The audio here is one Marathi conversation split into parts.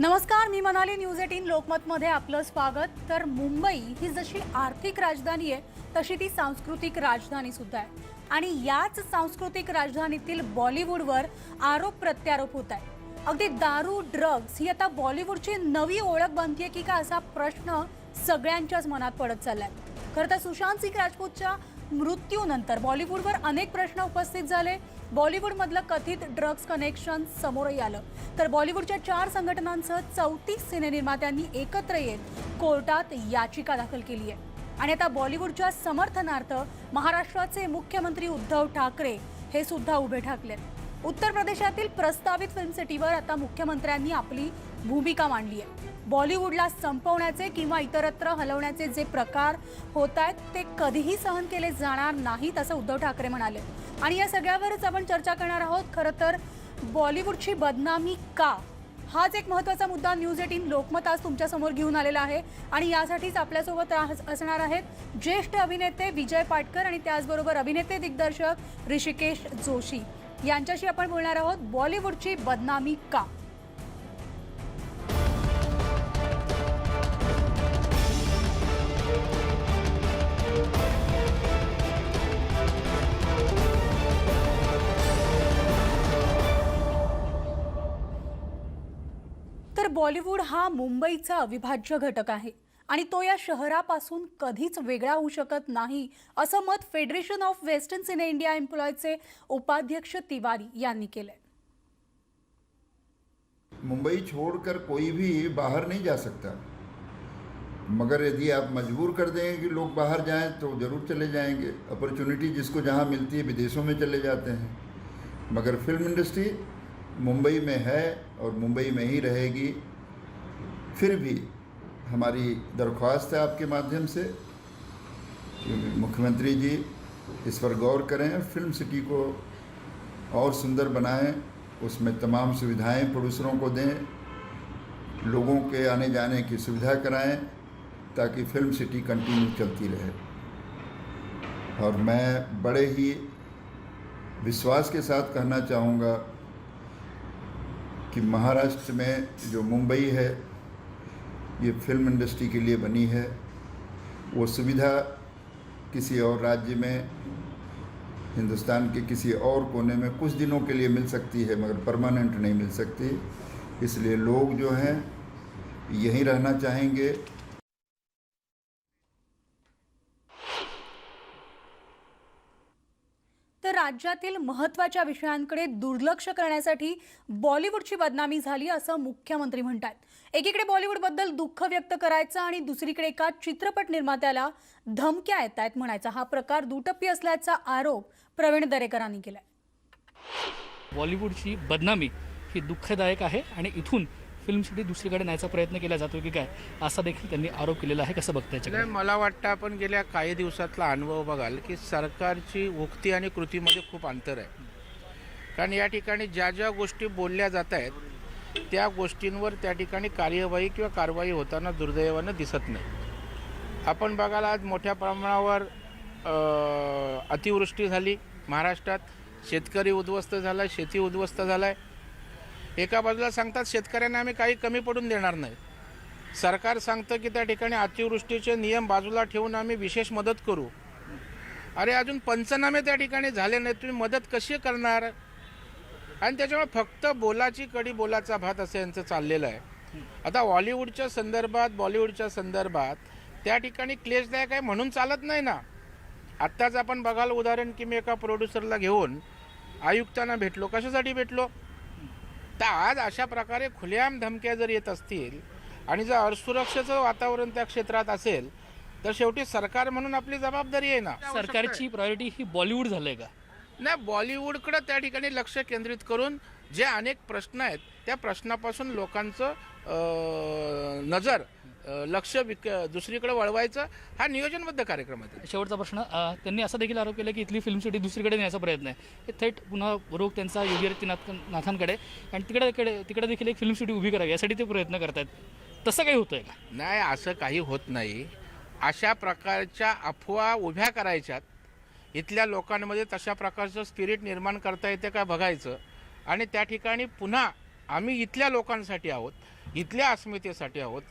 नमस्कार मी मनाली न्यूज एटीन लोकमतमध्ये आपलं स्वागत. तर मुंबई ही जशी आर्थिक राजधानी आहे तशी ती सांस्कृतिक राजधानी सुद्धा आहे. आणि याच सांस्कृतिक राजधानीतील बॉलिवूडवर आरोप प्रत्यारोप होत आहे अगदी दारू ड्रग्ज ही आता बॉलिवूडची नवी ओळख बनतीये की का असा प्रश्न सगळ्यांच्याच मनात पडत चाललाय. खरं तर सुशांत सिंग राजपूतच्या मृत्यूनंतर बॉलिवूडवर अनेक प्रश्न उपस्थित झाले. बॉलिवूडमधलं कथित ड्रग्ज कनेक्शन समोरही आलं. तर बॉलिवूडच्या चार संघटनांसह चौतीस सिनेनिर्मात्यांनी एकत्र येत कोर्टात याचिका दाखल केली आहे. आणि आता बॉलिवूडच्या समर्थनार्थ महाराष्ट्राचे मुख्यमंत्री उद्धव ठाकरे हे सुद्धा उभे ठाकले उत्तर प्रदेशातील प्रस्तावित फिल्म सिटीवर आता मुख्यमंत्र्यांनी आपली भूमिका मांडली आहे. बॉलिवूडला संपवण्याचे किंवा इतरत्र हलवण्याचे जे प्रकार होत आहेत ते कधीही सहन केले जाणार नाहीत असं उद्धव ठाकरे म्हणाले. आणि या सगळ्यावरच आपण चर्चा करणार आहोत. खरं तर बॉलिवूडची बदनामी का? हाच एक महत्त्वाचा मुद्दा न्यूज एटीन लोकमत आज तुमच्यासमोर घेऊन आलेला आहे. आणि यासाठीच आपल्यासोबत असणार आहेत ज्येष्ठ अभिनेते विजय पाटकर आणि त्याचबरोबर अभिनेते दिग्दर्शक ऋषिकेश जोशी. यांच्याशी आपण बोलणार आहोत बॉलिवूडची बदनामी का? बॉलिवूड हा मुंबईचा अविभाज्य घटक आहे आणि तो या शहरापासून कधीच वेगळा होऊ शकत नाही असं मत federation of western cine India एम्प्लॉयचे उपाध्यक्ष तिवारी यांनी केलंय. मुंबई छोड़कर कोई भी बाहर नहीं जा सकता। मगर यदि आप मजबूर कर देंगे कि लोग बाहर जाएं तो ज़रूर चले जाएंगे। अपॉर्चुनिटी जिसको जहाँ मिलती है विदेशों में चले जाते हैं। मगर फिल्म इंडस्ट्री मुंबई में है और मुंबई में ही रहेगी। फिर भी हमारी दरख्वास्त है आपके माध्यम से कि मुख्यमंत्री जी इस पर गौर करें फ़िल्म सिटी को और सुंदर बनाएँ। उसमें तमाम सुविधाएँ प्रोड्यूसरों को दें, लोगों के आने जाने की सुविधा कराएँ, ताकि फ़िल्म सिटी कंटिन्यू चलती रहे। और मैं बड़े ही विश्वास के साथ कहना चाहूँगा कि महाराष्ट्र में जो मुंबई है, ये फ़िल्म इंडस्ट्री के लिए बनी है। वो सुविधा किसी और राज्य में, हिंदुस्तान के किसी और कोने में कुछ दिनों के लिए मिल सकती है, मगर परमानेंट नहीं मिल सकती। इसलिए लोग जो हैं, यहीं रहना चाहेंगे। राज्यातील महत्त्वाच्या विषयांकडे दुर्लक्ष करण्यासाठी बॉलिवूडची बदनामी झाली असं मुख्यमंत्री म्हणतात एकीकडे बॉलिवूडबद्दल दुःख व्यक्त करायचं आणि दुसरीकडे एका चित्रपट निर्मात्याला धमक्या येत आहेत म्हणायचा हा प्रकार दुटप्पी असल्याचा आरोप प्रवीण दरेकरांनी केलाय. बॉलिवूडची बदनामी ही दुःखदायक आहे आणि इथून फिल्म सिटी दुसरीकडे न्यायचा प्रयत्न केला जातो की काय असा देखील त्यांनी आरोप केलेला आहे. कसं बघता याच्याकडे? मला वाटतं आपण गेल्या काही दिवसातला अनुभव बघाल की सरकारची उक्ती आणि कृतीमध्ये खूप अंतर आहे. कारण या ठिकाणी ज्या ज्या गोष्टी बोलल्या जात आहेत त्या गोष्टींवर त्या ठिकाणी कार्यवाही किंवा कारवाई होताना दुर्दैवानं दिसत नाही. आपण बघाल आज मोठ्या प्रमाणावर अतिवृष्टी झाली महाराष्ट्रात शेतकरी उद्ध्वस्त झाला शेती उद्ध्वस्त झाला आहे एका बाजूला सांगतात शेतकऱ्यांना आम्ही काही कमी पडून देणार नाही. सरकार सांगतं की त्या ठिकाणी अतिवृष्टीचे नियम बाजूला ठेवून आम्ही विशेष मदत करू. अरे अजून पंचनामे त्या ठिकाणी झाले नाहीत तुम्ही मदत कशी करणार? आणि त्याच्यामुळे फक्त बोलाची कडी बोलाचा भात असं यांचं चाललेलं आहे. आता हॉलिवूडच्या संदर्भात बॉलिवूडच्या संदर्भात त्या ठिकाणी क्लेशदायक आहे म्हणून चालत नाही ना. आत्ताच आपण बघाल उदाहरण की मी एका प्रोड्युसरला घेऊन आयुक्तांना भेटलो. कशासाठी भेटलो? तर आज अशा प्रकारे खुलेआम धमक्या जर येत असतील आणि जर असुरक्षेचं वातावरण त्या क्षेत्रात असेल तर शेवटी सरकार म्हणून आपली जबाबदारी आहे ना? सरकारची प्रायोरिटी ही बॉलिवूड झालंय का? नाही बॉलिवूडकडे त्या ठिकाणी लक्ष केंद्रित करून जे अनेक प्रश्न आहेत त्या प्रश्नापासून लोकांचं नजर लक्ष विक दुसरीकडे वळवायचं हा नियोजनबद्ध कार्यक्रम आहे शेवटचा प्रश्न त्यांनी असा देखील आरोप केला की इथली फिल्म सिटी दुसरीकडे नेण्याचा प्रयत्न आहे. हे थेट पुन्हा रोग त्यांचा योगी नाथ नाथांकडे. आणि तिकडे तिकडे तिकडे देखील एक फिल्म सिटी उभी करावी यासाठी ते प्रयत्न करतायत. तसं काही होतंय का? नाही असं काही होत नाही. अशा प्रकारच्या अफवा उभ्या करायच्यात. इथल्या लोकांमध्ये तशा प्रकारचं स्पिरिट निर्माण करता येते का बघायचं. आणि त्या ठिकाणी पुन्हा आम्ही इथल्या लोकांसाठी आहोत इथल्या अस्मितेसाठी आहोत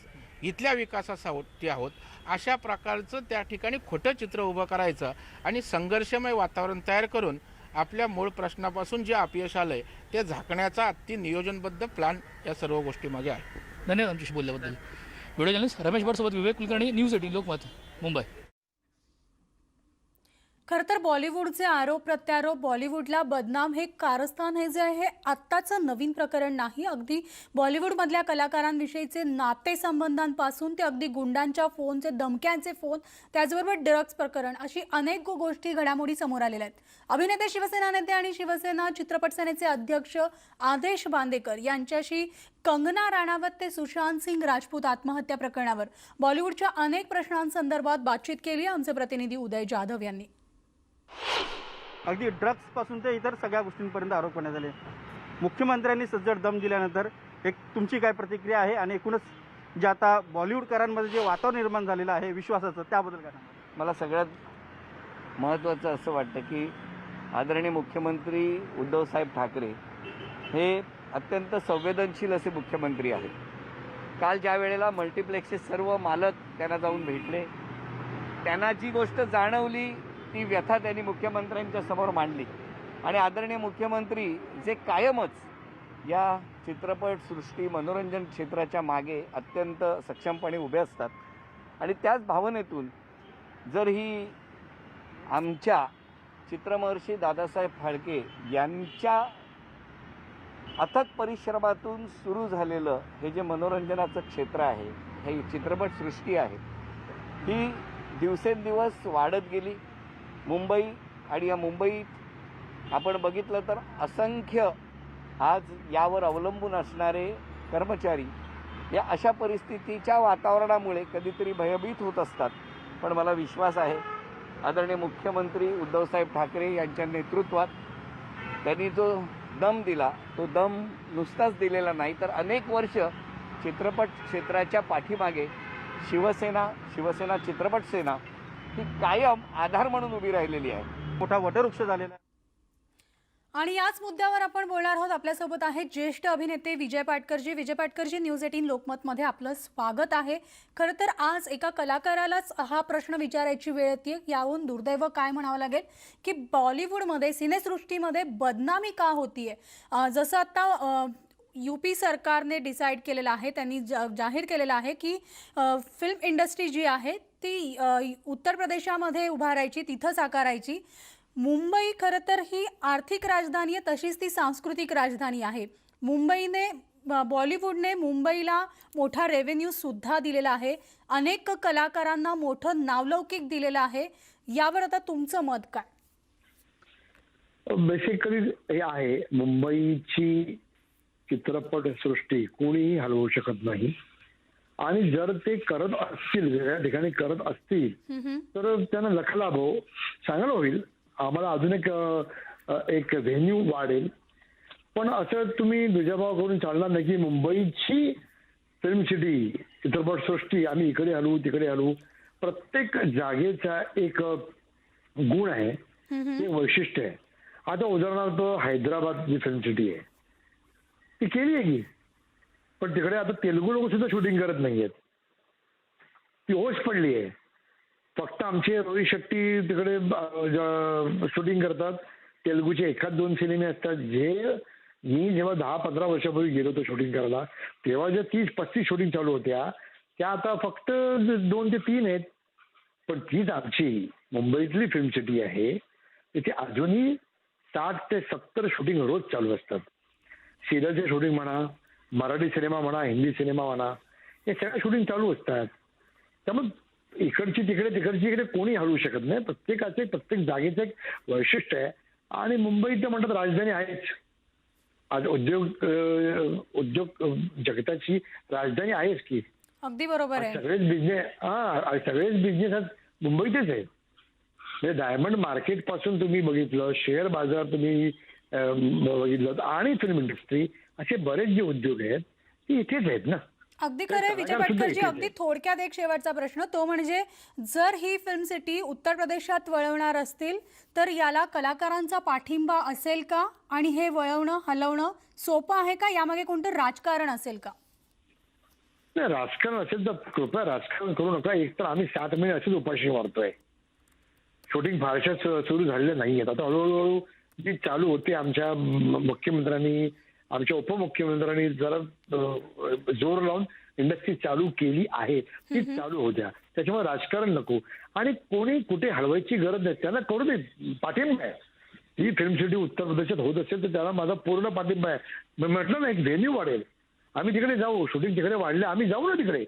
इथल्या विकासासाठी आहोत अशा प्रकारचं त्या ठिकाणी खोटं चित्र उभं करायचं आणि संघर्षमय वातावरण तयार करून आपल्या मूळ प्रश्नापासून जे अपयश आलं आहे ते झाकण्याचा अति नियोजनबद्ध प्लॅन या सर्व गोष्टीमागे आहे. धन्यवाद आमच्याशी बोलल्याबद्दल. व्हिडिओ जर्नलिस्ट रमेश भटसोबत विवेक कुलकर्णी न्यूज एटीन लोकमत मुंबई. खरं तर बॉलिवूडचे आरोप प्रत्यारोप बॉलिवूडला बदनाम हे कारस्थान हे जे आहे हे आत्ताचं नवीन प्रकरण नाही. अगदी बॉलिवूडमधल्या कलाकारांविषयीचे नातेसंबंधांपासून ते अगदी गुंडांच्या फोनचे धमक्यांचे फोन त्याचबरोबर ड्रग्ज प्रकरण अशी अनेक गोष्टी घडामोडी समोर आलेल्या आहेत. अभिनेते शिवसेना नेते आणि शिवसेना चित्रपट सेनेचे अध्यक्ष आदेश बांदेकर यांच्याशी कंगना राणावत ते सुशांत सिंग राजपूत आत्महत्या प्रकरणावर. बॉलिवूडच्या अनेक प्रश्नांसंदर्भात बातचीत केली आमचे प्रतिनिधी उदय जाधव यांनी. अगदी ड्रग्सपासून ते इतर सगळ्या गोष्टींपर्यंत आरोप करण्यात आले. मुख्यमंत्र्यांनी सज्जड दम दिल्यानंतर एक तुमची काय प्रतिक्रिया आहे? आणि एकूणच जे आता बॉलिवूडकरांमध्ये जे वातावरण निर्माण झालेलं आहे विश्वासाचं त्याबद्दल काय मला सगळ्यात महत्त्वाचं असं वाटतं की आदरणीय मुख्यमंत्री उद्धवसाहेब ठाकरे हे अत्यंत संवेदनशील असे मुख्यमंत्री आहेत. काल ज्या वेळेला मल्टिप्लेक्सचे सर्व मालक त्यांना जाऊन भेटले त्यांना जी गोष्ट जाणवली ती व्यथा त्यांनी मुख्यमंत्र्यांच्या समोर मांडली. आणि आदरणीय मुख्यमंत्री जे कायमच या चित्रपटसृष्टी मनोरंजन क्षेत्राच्या मागे अत्यंत सक्षमपणे उभे असतात. आणि त्याच भावनेतून जर ही आमच्या चित्रमहर्षी दादासाहेब फाळके यांच्या अथक परिश्रमातून सुरू झालेलं हे जे मनोरंजनाचं क्षेत्र आहे हे चित्रपटसृष्टी आहे ही दिवसेंदिवस वाढत गेली. मुंबई आणि या मुंबईत आपण बघितलं तर असंख्य आज यावर अवलंबून असणारे कर्मचारी या अशा परिस्थितीच्या वातावरणामुळे कधीतरी भयभीत होत असतात. पण मला विश्वास आहे आदरणीय मुख्यमंत्री उद्धवसाहेब ठाकरे यांच्या नेतृत्वात त्यांनी जो दम दिला तो दम नुसताच दिलेला नाही तर अनेक वर्ष चित्रपट क्षेत्राच्या पाठीमागे शिवसेना शिवसेना चित्रपट सेना ही कायम आधार म्हणून उभी राहिलेली आहे. मोठा वटवृक्ष झालेला आहे. आणि याच मुद्द्यावर आपण बोलणार आहोत. आपल्यासोबत आहेत ज्येष्ठ अभिनेते विजय पाटकरजी. विजय पाटकरजी न्यूज एटीन लोकमतमध्ये आपलं स्वागत आहे. खरं तर आज एका कलाकारालाच हा प्रश्न विचारायची वेळ येते याहून दुर्दैव काय म्हणावं लागेल? की बॉलिवूडमध्ये सिनेसृष्टीमध्ये बदनामी का होतीये? जसं आता यू पी सरकारने डिसाईड केलेलं आहे त्यांनी जाहीर केलेलं आहे की फिल्म इंडस्ट्री जी आहे ती उत्तर प्रदेशामध्ये उभारायची तिथं साकारायची. मुंबई खरं तर ही आर्थिक राजधानी आहे तशीच ती सांस्कृतिक राजधानी आहे. मुंबईने बॉलिवूडने मुंबईला मोठा रेव्हेन्यू सुद्धा दिलेला आहे. अनेक कलाकारांना मोठं नावलौकिक दिलेलं आहे. यावर आता तुमचं मत काय? बेसिकली हे आहे. मुंबईची चित्रपट सृष्टी कोणीही हलवू शकत नाही. आणि जर ते करत असतील वेगळ्या ठिकाणी करत असतील. तर त्यांना लखलाभ हो चांगलं होईल आम्हाला अजून एक एक व्हेन्यू वाढेल. पण असं तुम्ही दुजाभाव करून चालणार नाही की मुंबईची फिल्म सिटी चित्रपट सृष्टी आम्ही इकडे हलवू तिकडे हलवू. प्रत्येक जागेचा एक गुण आहे. ते वैशिष्ट्य आहे. आता उदाहरणार्थ हैदराबाद जी फिल्म सिटी आहे. ती केली आहे की पण तिकडे आता तेलुगू लोक सुद्धा शूटिंग करत नाहीयेत. ती ओस पडली आहे. फक्त आमचे रोहित शेट्टी तिकडे शूटिंग करतात. तेलुगूचे एखाद दोन सिनेमे असतात. जे मी जेव्हा दहा पंधरा वर्षापूर्वी गेलो होतो शूटिंग करायला तेव्हा ज्या तीस पस्तीस शूटिंग चालू होत्या त्या आता फक्त दोन ते तीन आहेत. पण तीच आमची मुंबईतली फिल्म सिटी आहे. तिथे अजूनही साठ ते सत्तर शूटिंग रोज चालू असतात. सिरियलचे शूटिंग म्हणा मराठी सिनेमा म्हणा हिंदी सिनेमा म्हणा हे सगळं शूटिंग चालू असतात. त्यामुळे इकडची तिकडे तिकडची इकडे कोणी हलवू शकत नाही. प्रत्येकाचे प्रत्येक जागेचं एक वैशिष्ट्य आहे. आणि मुंबई ते म्हणतात राजधानी आहेच. आज उद्योग उद्योग जगताची राजधानी आहेच की. अगदी बरोबर आहे. सगळेच बिझनेस हा सगळेच बिझनेस आज मुंबईतच आहेत. म्हणजे डायमंड मार्केटपासून तुम्ही बघितलं शेअर बाजार तुम्ही बघितलं आणि फिल्म इंडस्ट्री असे बरेच जे उद्योग आहेत ते इथेच आहेत ना. अगदी खरं आहे, विजय पाटकरजी इथेच अगदी. थोडक्यात एक शेवटचा प्रश्न. तो म्हणजे जर ही फिल्म सिटी उत्तर प्रदेशात वळवणार असतील तर याला कलाकारांचा पाठिंबा असेल का? आणि हे वळवणं हलवणं सोपं आहे का? यामागे कोणतं राजकारण असेल का? नाही राजकारण असेल तर कृपया राजकारण करू नका. एक तर आम्ही सात महिने असेच उपाशी मारतोय. शूटिंग फारशा सुरू झालेल्या नाही आहेत आता हळूहळू जी चालू होते आमच्या मुख्यमंत्र्यांनी आमच्या उपमुख्यमंत्र्यांनी जरा जोर लावून इंडस्ट्री चालू केली आहे. ती चालू होत्या. त्याच्यामुळे राजकारण नको. आणि कोणी कुठे हलवायची गरज नाही. त्यांना करू दे. पाठिंबा आहे. ही फिल्म सिटी उत्तर प्रदेशात होत असेल तर त्याला माझा पूर्ण पाठिंबा आहे. मी म्हटलं ना एक व्हेन्यू वाढेल. आम्ही तिकडे जाऊ. शूटिंग तिकडे वाढले. आम्ही जाऊ ना तिकडे.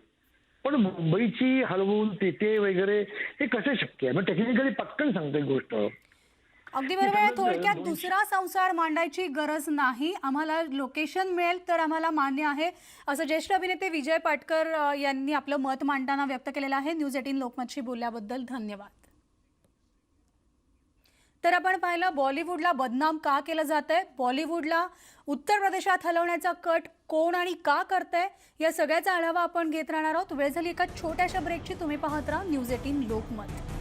पण मुंबईची हलवून तिथे वगैरे हे कसं शक्य आहे? मग टेक्निकली पटकन सांगतो एक गोष्ट. अगदी बरोबर आहे थोडक्यात दुसरा संसार मांडायची गरज नाही. आम्हाला लोकेशन मिळेल तर आम्हाला मान्य आहे. असं ज्येष्ठ अभिनेते विजय पाटकर यांनी आपलं मत मांडताना व्यक्त केलेलं आहे. न्यूज एटीन लोकमतशी बोलल्याबद्दल धन्यवाद. तर आपण पाहिलं बॉलिवूडला बदनाम का केलं जात आहे बॉलिवूडला उत्तर प्रदेशात हलवण्याचा कट कोण आणि का करतंय? या सगळ्याचा आढावा आपण घेत राहणार आहोत. वेळ झाली एका छोट्याशा ब्रेकची तुम्ही पाहत राहा न्यूज एटीन लोकमत.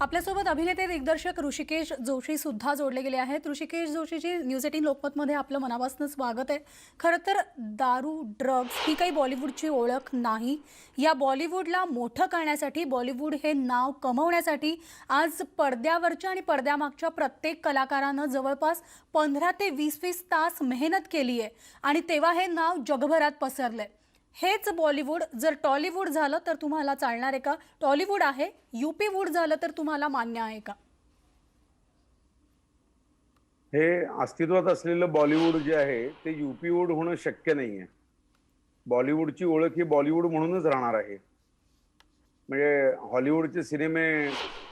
आपल्यासोबत अभिनेते दिग्दर्शक ऋषिकेश जोशी सुद्धा जोडले गेले आहेत. ऋषिकेश जोशीची न्यूज एटीन लोकमतमध्ये आपलं मनापासून स्वागत आहे. खरं तर दारू ड्रग्ज ही काही बॉलिवूडची ओळख नाही. या बॉलिवूडला मोठं करण्यासाठी बॉलिवूड हे नाव कमवण्यासाठी आज पडद्यावरच्या आणि पडद्यामागच्या प्रत्येक कलाकारानं जवळपास पंधरा ते वीस वीस तास मेहनत केली आहे आणि तेव्हा हे नाव जगभरात पसरलं आहे हेच बॉलिवूड जर टॉलिवूड झालं तर तुम्हाला चालणार आहे का? टॉलिवूड आहे युपी वूड झालं तर तुम्हाला मान्य आहे का? हे अस्तित्वात असलेलं बॉलिवूड जे आहे ते युपीवूड होणं शक्य नाही आहे बॉलिवूडची ओळख ही बॉलिवूड म्हणूनच राहणार आहे. म्हणजे हॉलिवूडचे सिनेमे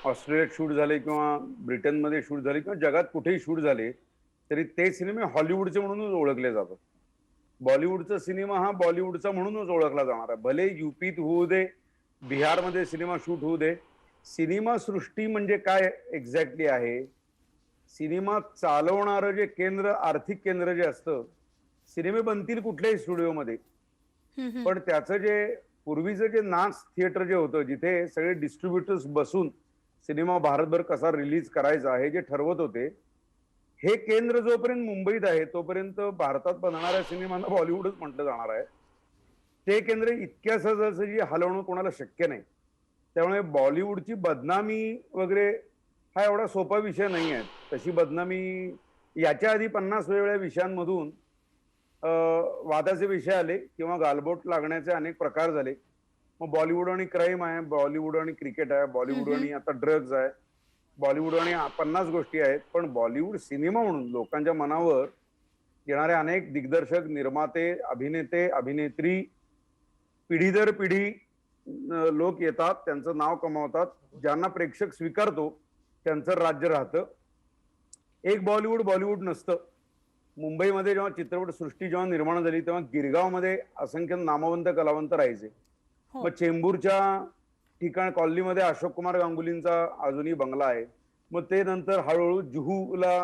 ऑस्ट्रेलियात शूट झाले किंवा ब्रिटनमध्ये शूट झाले किंवा जगात कुठेही शूट झाले तरी ते सिनेमे हॉलिवूडचे म्हणूनच ओळखले जातात. बॉलिवूडचा सिनेमा हा बॉलिवूडचा म्हणूनच ओळखला जाणार आहे. भले युपीत होऊ दे बिहारमध्ये सिनेमा शूट होऊ दे सिनेमा सृष्टी म्हणजे काय एक्झॅक्टली आहे? सिनेमा चालवणारं जे केंद्र आर्थिक केंद्र जे असतं सिनेमे बनतील कुठल्याही स्टुडिओमध्ये. पण त्याचं जे पूर्वीचं जे नाच थिएटर जे होतं जिथे सगळे डिस्ट्रीब्युटर्स बसून सिनेमा भारतभर कसा रिलीज करायचा हे जे ठरवत होते हे केंद्र जोपर्यंत मुंबईत आहे तोपर्यंत भारतात बनणाऱ्या सिनेमांना बॉलिवूडच म्हटलं जाणार आहे. ते केंद्र इतक्या सहजासहजी हलवणं कोणाला शक्य नाही. त्यामुळे बॉलिवूडची बदनामी वगैरे हा एवढा सोपा विषय नाही आहे. तशी बदनामी याच्या आधी पन्नास वेगवेगळ्या विषयांमधून वादाचे विषय आले किंवा गालबोट लागण्याचे अनेक प्रकार झाले. मग बॉलिवूड आणि क्राईम आहे बॉलिवूड आणि क्रिकेट आहे बॉलिवूड आणि आता ड्रग्ज आहे. बॉलिवूड आणि पन्नास गोष्टी आहेत पण बॉलिवूड सिनेमा म्हणून लोकांच्या मनावर येणारे अनेक दिग्दर्शक निर्माते अभिनेते अभिनेत्री पिढी दर पिढी लोक येतात त्यांचं नाव कमावतात ज्यांना प्रेक्षक स्वीकारतो त्यांचं राज्य राहतं. एक बॉलिवूड बॉलिवूड नसतं. मुंबईमध्ये जेव्हा चित्रपट सृष्टी जेव्हा निर्माण झाली तेव्हा गिरगावमध्ये असंख्य नामवंत कलावंत राहायचे. हो. मग चेंबूरच्या ठिकाण कॉलनीमध्ये अशोक कुमार गांगुलींचा अजूनही बंगला आहे. मग ते नंतर हळूहळू जुहूला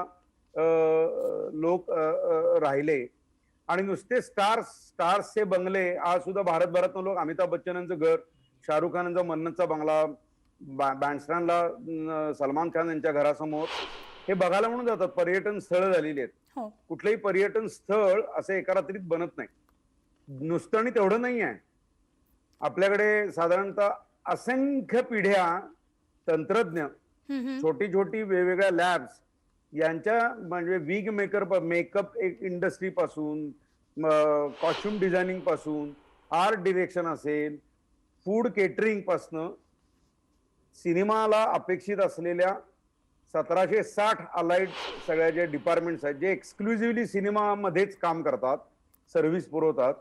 लोक राहिले. आणि नुसते स्टार्स स्टार्सचे बंगले आज सुद्धा भारतभरातून लोक अमिताभ बच्चनांचं घर शाहरुख खानांचा मन्नतचा बंगला बा- बँडस्टँडला सलमान खान यांच्या घरासमोर हे बघायला म्हणून जातात. पर्यटन स्थळ झालेली आहेत. हो. कुठलंही पर्यटन स्थळ असं एका रात्रीत बनत नाही. नुसतं आणि तेवढं नाही आहे आपल्याकडे साधारणतः असंख्य पिढ्या तंत्रज्ञ. छोटी छोटी वेगवेगळ्या लॅब्स यांच्या म्हणजे विग मेकर मेकअप एक इंडस्ट्री पासून कॉस्ट्युम डिझायनिंगपासून आर्ट डिरेक्शन असेल फूड केटरिंग पासनं सिनेमाला अपेक्षित असलेल्या सतराशे साठ अलाइड सगळ्या जे डिपार्टमेंट्स आहेत जे एक्सक्लुझिव्हली सिनेमामध्येच काम करतात सर्व्हिस पुरवतात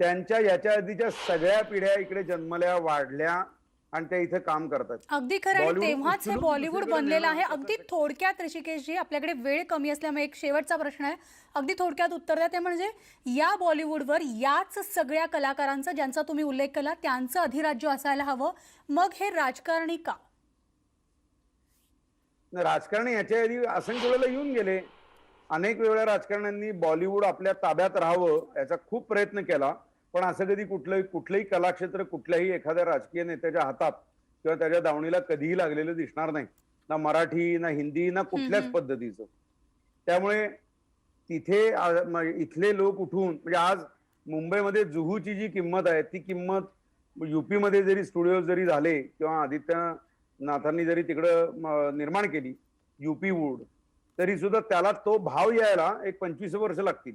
त्यांच्या याच्या आधीच्या सगळ्या पिढ्या इकडे जन्मल्या वाढल्या आणि त्या इथे काम करतात. अगदी खरं तेव्हाच हे बॉलिवूड बनलेलं आहे. अगदी थोडक्यात ऋषिकेशजी आपल्याकडे वेळ कमी असल्यामुळे एक शेवटचा प्रश्न आहे. अगदी थोडक्यात उत्तर द्या. ते म्हणजे या बॉलिवूडवर याच सगळ्या कलाकारांचा ज्यांचा तुम्ही उल्लेख केला त्यांचं अधिराज्य असायला हवं. मग हे राजकारणी का? राजकारणी याच्या आधी असंख्य वेळेला येऊन गेले. अनेक वेळा राजकारण्यांनी बॉलिवूड आपल्या ताब्यात राहावं याचा खूप प्रयत्न केला. पण असं कधी कुठलंही कुठलंही कलाक्षेत्र कुठल्याही एखाद्या राजकीय नेत्याच्या हातात किंवा त्याच्या दावणीला कधीही लागलेलं दिसणार नाही. ना मराठी ना हिंदी ना कुठल्याच. पद्धतीचं. त्यामुळे तिथे इथले लोक उठून म्हणजे आज मुंबईमध्ये जुहूची जी किंमत आहे ती किंमत युपी मध्ये जरी स्टुडिओ जरी झाले किंवा आदित्य नाथांनी जरी तिकडं निर्माण केली युपी वूड तरी सुद्धा त्याला तो भाव यायला एक पंचवीस वर्ष लागतील.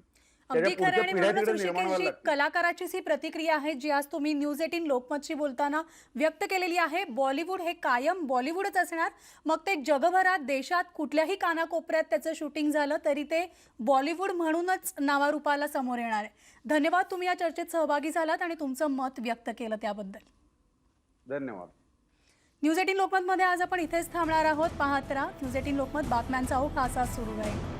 अगदी खरं आणि म्हणूनच कलाकाराचीच ही प्रतिक्रिया आहे जी आज तुम्ही न्यूज एटीन लोकमतशी बोलताना व्यक्त केलेली आहे बॉलिवूड हे कायम बॉलिवूडच असणार. मग ते जगभरात देशात कुठल्याही कानाकोपऱ्यात त्याचं शूटिंग झालं तरी ते बॉलिवूड म्हणूनच नावारूपाला समोर येणार आहे. धन्यवाद तुम्ही या चर्चेत सहभागी झालात आणि तुमचं मत व्यक्त केलं त्याबद्दल. धन्यवाद. न्यूज एटीन लोकमतमध्ये आज आपण इथेच थांबणार आहोत. पाहत राहा न्यूज एटीन लोकमत बातम्यांचा ओघ असा सुरू राहील